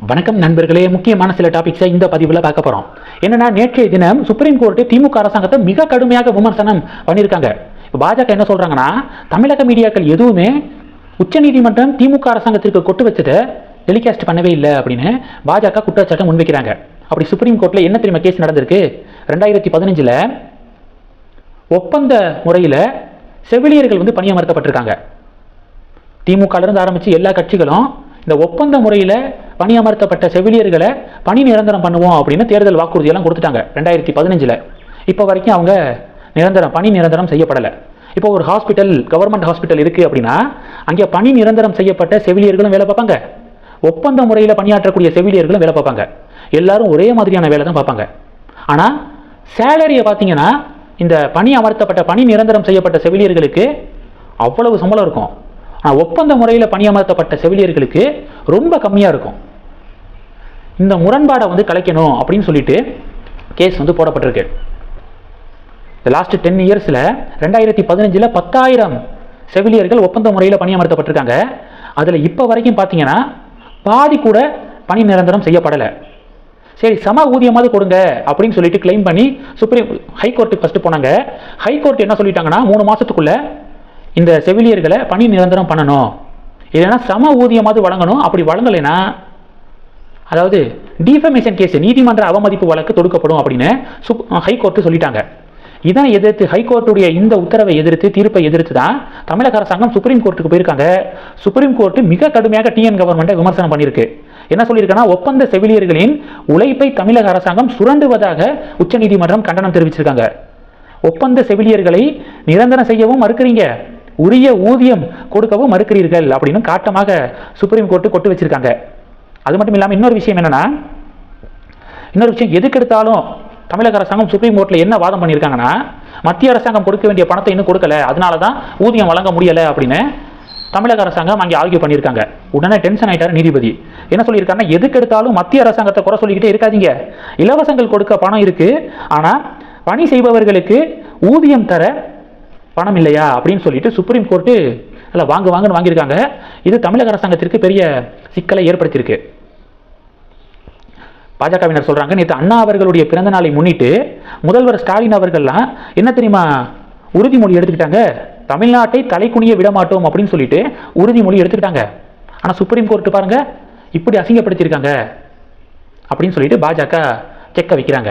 வணக்கம் நண்பர்களே. முக்கியமான சில டாபிக்ஸை இந்த பதிவில் பார்க்க போகிறோம் என்னன்னா நேற்றைய தினம் சுப்ரீம் கோர்ட்டு திமுக அரசாங்கத்தை மிக கடுமையாக விமர்சனம் பண்ணியிருக்காங்க. இப்போ பாஜக என்ன சொல்கிறாங்கன்னா தமிழக மீடியாக்கள் எதுவுமே உச்சநீதிமன்றம் திமுக அரசாங்கத்திற்கு கொட்டு வச்சதை டெலிகாஸ்ட் பண்ணவே இல்லை அப்படின்னு பாஜக குற்றச்சாட்டை முன்வைக்கிறாங்க. அப்படி சுப்ரீம் கோர்ட்டில் என்ன தெரியுமா கேஸ் நடந்திருக்கு? ரெண்டாயிரத்தி பதினஞ்சில் ஒப்பந்த முறையில் செவிலியர்கள் வந்து பணியமர்த்தப்பட்டிருக்காங்க. திமுகலேருந்து ஆரம்பித்து எல்லா கட்சிகளும் இந்த ஒப்பந்த முறையில் பணியமர்த்தப்பட்ட செவிலியர்களை பணி நிரந்தரம் பண்ணுவோம் அப்படின்னு தேர்தல் வாக்குறுதியெல்லாம் கொடுத்துட்டாங்க ரெண்டாயிரத்தி பதினஞ்சில். இப்போ வரைக்கும் அவங்க நிரந்தரம் பணி நிரந்தரம் செய்யப்படலை. இப்போ ஒரு ஹாஸ்பிட்டல் கவர்மெண்ட் ஹாஸ்பிட்டல் இருக்குது அப்படின்னா அங்கே பணி நிரந்தரம் செய்யப்பட்ட செவிலியர்களும் வேலை பார்ப்பாங்க. ஒப்பந்த முறையில் பணியாற்றக்கூடிய செவிலியர்களும் வேலை பார்ப்பாங்க. எல்லாரும் ஒரே மாதிரியான வேலை தான் பார்ப்பாங்க. ஆனால் சேலரியை பார்த்தீங்கன்னா இந்த பணி அமர்த்தப்பட்ட பணி நிரந்தரம் செய்யப்பட்ட செவிலியர்களுக்கு அவ்வளவு சம்பளம் இருக்கும். ஆனால் ஒப்பந்த முறையில் பணியமர்த்தப்பட்ட செவிலியர்களுக்கு ரொம்ப கம்மியாக இருக்கும். இந்த முரண்பாடை வந்து கலைக்கணும் அப்படின்னு சொல்லிட்டு கேஸ் வந்து போடப்பட்டிருக்கு. இந்த லாஸ்ட் டென் இயர்ஸில் ரெண்டாயிரத்தி பதினஞ்சில் பத்தாயிரம் செவிலியர்கள் ஒப்பந்த முறையில் பணியமர்த்தப்பட்டிருக்காங்க அதில் இப்போ வரைக்கும் பார்த்தீங்கன்னா பாதி கூட பணி நிரந்தரம் செய்யப்படலை. சரி சம ஊதியமாவது கொடுங்க அப்படின்னு சொல்லிட்டு கிளைம் பண்ணி சுப்ரீம் ஹைகோர்ட்டுக்கு ஃபஸ்ட்டு போனாங்க. ஹைகோர்ட் என்ன சொல்லிட்டாங்கன்னா மூணு மாதத்துக்குள்ளே இந்த செவிலியர்களை பணி நிரந்தரம் பண்ணணும். இல்லைன்னா சம ஊதியமாவது வழங்கணும். அப்படி வழங்கலைன்னா அதாவது டிஃபமேஷன் கேஸ் நீதிமன்ற அவமதிப்பு வழக்கு தொடுக்கப்படும் அப்படின்னு சுப் ஹைகோர்ட்டு சொல்லிட்டாங்க. இதனை எதிர்த்து ஹைகோர்ட்டுடைய இந்த உத்தரவை எதிர்த்து தீர்ப்பை எதிர்த்து தான் தமிழக அரசாங்கம் சுப்ரீம் கோர்ட்டுக்கு போயிருக்காங்க. சுப்ரீம் கோர்ட்டு மிக கடுமையாக டிஎன் கவர்மெண்ட்டை விமர்சனம் பண்ணியிருக்கு. என்ன சொல்லியிருக்கன்னா ஒப்பந்த செவிலியர்களின் உழைப்பை தமிழக அரசாங்கம் சுரண்டுவதாக உச்சநீதிமன்றம் கண்டனம் தெரிவிச்சிருக்காங்க. ஒப்பந்த செவிலியர்களை நிரந்தரம் செய்யவும் மறுக்கிறீங்க. உரிய ஊதியம் கொடுக்கவும் மறுக்கிறீர்கள் அப்படின்னு காட்டமாக சுப்ரீம் கோர்ட்டு கொட்டு வச்சிருக்காங்க. அது மட்டும் இல்லாமல் இன்னொரு விஷயம் என்னென்னா இன்னொரு விஷயம் எதுக்கு எடுத்தாலும் தமிழக அரசாங்கம் சுப்ரீம் கோர்ட்டில் என்ன வாதம் பண்ணியிருக்காங்கன்னா மத்திய அரசாங்கம் கொடுக்க வேண்டிய பணத்தை இன்னும் கொடுக்கல. அதனால தான் ஊதியம் வழங்க முடியலை அப்படின்னு தமிழக அரசாங்கம் அங்கே ஆர்கியூ பண்ணியிருக்காங்க. உடனே டென்ஷன் ஆயிட்டார் நீதிபதி. என்ன சொல்லியிருக்காங்கன்னா எதுக்கு எடுத்தாலும் மத்திய அரசாங்கத்தை குறை சொல்லிக்கிட்டே இருக்காதீங்க. இலவசங்கள் கொடுக்க பணம் இருக்குது ஆனால் பணி செய்பவர்களுக்கு ஊதியம் தர பணம் இல்லையா அப்படின்னு சொல்லிட்டு சுப்ரீம் கோர்ட்டு இல்லை வாங்க வாங்கன்னு வாங்கியிருக்காங்க. இது தமிழக அரசாங்கத்திற்கு பெரிய சிக்கலை ஏற்படுத்தியிருக்கு. பாஜகவினர் சொல்கிறாங்க நேற்று அண்ணா அவர்களுடைய பிறந்த நாளை முன்னிட்டு முதல்வர் ஸ்டாலின் அவர்கள்லாம் என்ன தெரியுமா? உறுதிமொழி எடுத்துக்கிட்டாங்க. தமிழ்நாட்டை தலைக்குனிய விட மாட்டோம் அப்படின்னு சொல்லிட்டு உறுதிமொழி எடுத்துக்கிட்டாங்க. ஆனால் சுப்ரீம் கோர்ட்டு பாருங்கள் இப்படி அசிங்கப்படுத்தியிருக்காங்க அப்படின்னு சொல்லிட்டு பாஜக செக்க வைக்கிறாங்க.